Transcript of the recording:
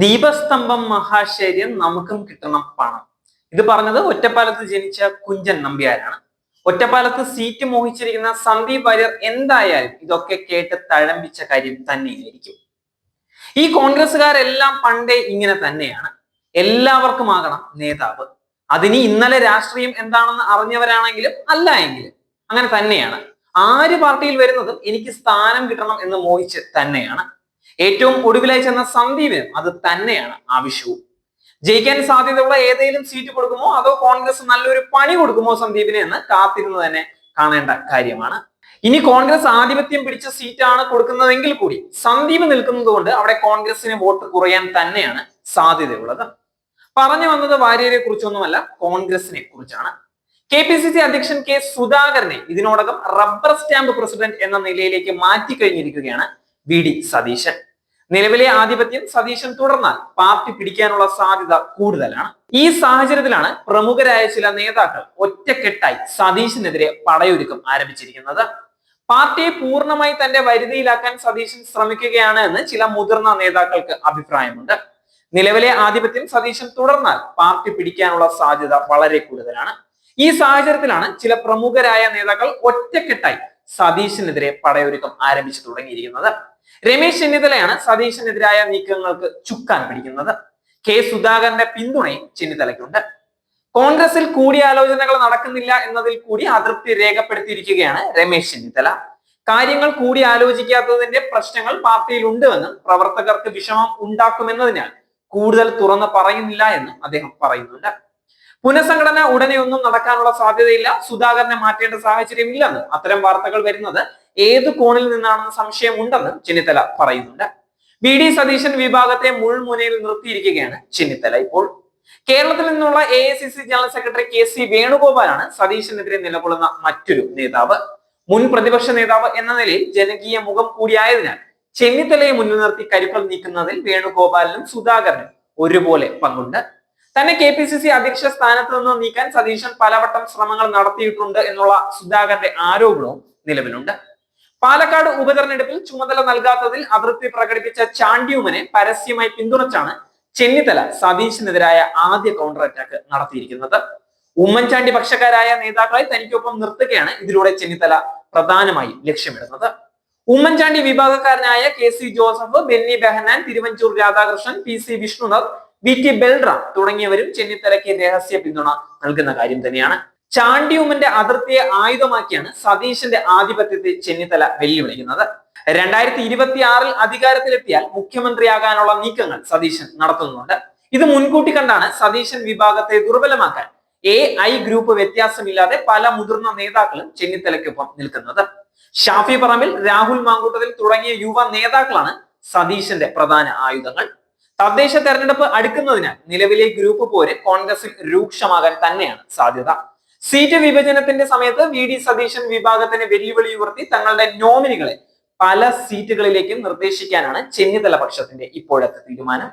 ദീപസ്തംഭം മഹാശ്ശേര്യം നമുക്കും കിട്ടണം പണം. ഇത് പറഞ്ഞത് ഒറ്റപ്പാലത്ത് ജനിച്ച കുഞ്ചൻ നമ്പ്യാരാണ്. ഒറ്റപ്പാലത്ത് സീറ്റ് മോഹിച്ചിരിക്കുന്ന സന്ദീപ് വാര്യർ എന്തായാലും ഇതൊക്കെ കേട്ട് തഴമ്പിച്ച കാര്യം തന്നെയായിരിക്കും. ഈ കോൺഗ്രസ്സുകാരെല്ലാം പണ്ടേ ഇങ്ങനെ തന്നെയാണ്. എല്ലാവർക്കും ആകണം നേതാവ്. അതിനി ഇന്നലെ രാഷ്ട്രീയം എന്താണെന്ന് അറിഞ്ഞവരാണെങ്കിലും അല്ല എങ്കിലും അങ്ങനെ തന്നെയാണ്. ആര് പാർട്ടിയിൽ വരുന്നതും എനിക്ക് സ്ഥാനം കിട്ടണം എന്ന് മോഹിച്ച് തന്നെയാണ്. ഏറ്റവും ഒടുവിലായി ചെന്ന സന്ദീപിനും അത് തന്നെയാണ് ആവശ്യവും. ജയിക്കാൻ സാധ്യതയുള്ള ഏതെങ്കിലും സീറ്റ് കൊടുക്കുമോ അതോ കോൺഗ്രസ് നല്ലൊരു പണി കൊടുക്കുമോ സന്ദീപിനെ എന്ന് കാത്തിരുന്ന് തന്നെ കാണേണ്ട കാര്യമാണ്. ഇനി കോൺഗ്രസ് ആധിപത്യം പിടിച്ച സീറ്റാണ് കൊടുക്കുന്നതെങ്കിൽ കൂടി സന്ദീപ് നിൽക്കുന്നത് കൊണ്ട് അവിടെ കോൺഗ്രസിന് വോട്ട് കുറയാൻ തന്നെയാണ് സാധ്യതയുള്ളത്. പറഞ്ഞു വന്നത് വാര്യരെ കുറിച്ചൊന്നുമല്ല കോൺഗ്രസിനെ കുറിച്ചാണ്. കെ പി സി സി അധ്യക്ഷൻ കെ സുധാകരനെ ഇതിനോടകം റബ്ബർ സ്റ്റാമ്പ് പ്രസിഡന്റ് എന്ന നിലയിലേക്ക് മാറ്റിക്കഴിഞ്ഞിരിക്കുകയാണ് വി ഡി സതീശൻ. നിലവിലെ ആധിപത്യം സതീശൻ തുടർന്നാൽ പാർട്ടി പിടിക്കാനുള്ള സാധ്യത കൂടുതലാണ്. ഈ സാഹചര്യത്തിലാണ് പ്രമുഖരായ ചില നേതാക്കൾ ഒറ്റക്കെട്ടായി സതീശനെതിരെ പടയൊരുക്കം ആരംഭിച്ചിരിക്കുന്നത്. പാർട്ടിയെ പൂർണമായി തന്റെ വരുതിയിലാക്കാൻ സതീശൻ ശ്രമിക്കുകയാണ് എന്ന് ചില മുതിർന്ന നേതാക്കൾക്ക് അഭിപ്രായമുണ്ട്. നിലവിലെ ആധിപത്യം സതീശൻ തുടർന്നാൽ പാർട്ടി പിടിക്കാനുള്ള സാധ്യത വളരെ കൂടുതലാണ്. ഈ സാഹചര്യത്തിലാണ് ചില പ്രമുഖരായ നേതാക്കൾ ഒറ്റക്കെട്ടായി സതീശനെതിരെ പടയൊരുക്കം ആരംഭിച്ചു തുടങ്ങിയിരിക്കുന്നത്. രമേശ് ചെന്നിത്തലയാണ് സതീശനെതിരായ നീക്കങ്ങൾക്ക് ചുക്കാൻ പിടിക്കുന്നത്. കെ സുധാകരന്റെ പിന്തുണയും ചെന്നിത്തലയ്ക്കുണ്ട്. കോൺഗ്രസിൽ കൂടിയാലോചനകൾ നടക്കുന്നില്ല എന്നതിൽ കൂടി അതൃപ്തി രേഖപ്പെടുത്തിയിരിക്കുകയാണ് രമേശ് ചെന്നിത്തല. കാര്യങ്ങൾ കൂടി ആലോചിക്കാത്തതിന്റെ പ്രശ്നങ്ങൾ പാർട്ടിയിൽ ഉണ്ടെന്നും പ്രവർത്തകർക്ക് വിഷമം ഉണ്ടാക്കുമെന്നതിനാൽ കൂടുതൽ തുറന്ന് പറയുന്നില്ല എന്നും അദ്ദേഹം പറയുന്നുണ്ട്. പുനഃസംഘടന ഉടനെയൊന്നും നടക്കാനുള്ള സാധ്യതയില്ല. സുധാകരനെ മാറ്റേണ്ട സാഹചര്യം ഇല്ലെന്ന് അത്തരം വാർത്തകൾ വരുന്നത് ഏത് കോണിൽ നിന്നാണെന്ന് സംശയമുണ്ടെന്ന് ചെന്നിത്തല പറയുന്നുണ്ട്. വി ഡി സതീശൻ വിഭാഗത്തെ മുൾമുനയിൽ നിർത്തിയിരിക്കുകയാണ് ചെന്നിത്തല ഇപ്പോൾ. കേരളത്തിൽ നിന്നുള്ള A I C C general secretary K C വേണുഗോപാലാണ് സതീശനെതിരെ നിലകൊള്ളുന്ന മറ്റൊരു നേതാവ്. മുൻ പ്രതിപക്ഷ നേതാവ് എന്ന നിലയിൽ ജനകീയ മുഖം കൂടിയായതിനാൽ ചെന്നിത്തലയെ മുന്നിൽ നിർത്തി കരുക്കൾ നീക്കുന്നതിൽ വേണുഗോപാലിനും സുധാകരനും ഒരുപോലെ പങ്കുണ്ട്. തന്നെ കെ പി സി സി അധ്യക്ഷ സ്ഥാനത്ത് നിന്ന് നീക്കാൻ സതീശൻ പലവട്ടം ശ്രമങ്ങൾ നടത്തിയിട്ടുണ്ട് എന്നുള്ള സുധാകരന്റെ ആരോപണവും നിലവിലുണ്ട്. പാലക്കാട് ഉപതെരഞ്ഞെടുപ്പിൽ ചുമതല നൽകാത്തതിൽ അതൃപ്തി പ്രകടിപ്പിച്ച ചാണ്ടിയുമനെ പരസ്യമായി പിന്തുണച്ചാണ് ചെന്നിത്തല സതീശിനെതിരായ ആദ്യ കൗണ്ടർ അറ്റാക്ക് നടത്തിയിരിക്കുന്നത്. ഉമ്മൻചാണ്ടി പക്ഷക്കാരായ നേതാക്കളെ തനിക്കൊപ്പം നിർത്തുകയാണ് ഇതിലൂടെ ചെന്നിത്തല പ്രധാനമായും ലക്ഷ്യമിടുന്നത്. Oommen Chandy വിഭാഗക്കാരനായ K C Joseph Benny Behanan Thiruvanchoor Radhakrishnan P C Vishnunath V T ബെൽഡ്ര തുടങ്ങിയവരും ചെന്നിത്തലയ്ക്ക് രഹസ്യ പിന്തുണ നൽകുന്ന കാര്യം തന്നെയാണ്. ചാണ്ടിയൂമന്റെ അതിർത്തിയെ ആയുധമാക്കിയാണ് സതീശന്റെ ആധിപത്യത്തെ ചെന്നിത്തല വെല്ലുവിളിക്കുന്നത്. രണ്ടായിരത്തി ഇരുപത്തി ആറിൽ അധികാരത്തിലെത്തിയാൽ മുഖ്യമന്ത്രിയാകാനുള്ള നീക്കങ്ങൾ സതീശൻ നടത്തുന്നുണ്ട്. ഇത് മുൻകൂട്ടി കണ്ടാണ് സതീശൻ വിഭാഗത്തെ ദുർബലമാക്കാൻ എ ഐ ഗ്രൂപ്പ് വ്യത്യാസമില്ലാതെ പല മുതിർന്ന നേതാക്കളും ചെന്നിത്തലയ്ക്കൊപ്പം നിൽക്കുന്നത്. ഷാഫി പറമ്പിൽ രാഹുൽ മാങ്കൂട്ടത്തിൽ തുടങ്ങിയ യുവ നേതാക്കളാണ് സതീശന്റെ പ്രധാന ആയുധങ്ങൾ. തദ്ദേശ തെരഞ്ഞെടുപ്പ് അടുക്കുന്നതിനാൽ നിലവിലെ ഗ്രൂപ്പ് പോര് കോൺഗ്രസിൽ രൂക്ഷമാകാൻ തന്നെയാണ് സാധ്യത. സീറ്റ് വിഭജനത്തിന്റെ സമയത്ത് വി ഡി സതീശൻ വിഭാഗത്തിന് വെല്ലുവിളി ഉയർത്തി തങ്ങളുടെ നോമിനികളെ പല സീറ്റുകളിലേക്കും നിർദ്ദേശിക്കാനാണ് ചെന്നിത്തല പക്ഷത്തിന്റെ ഇപ്പോഴത്തെ തീരുമാനം.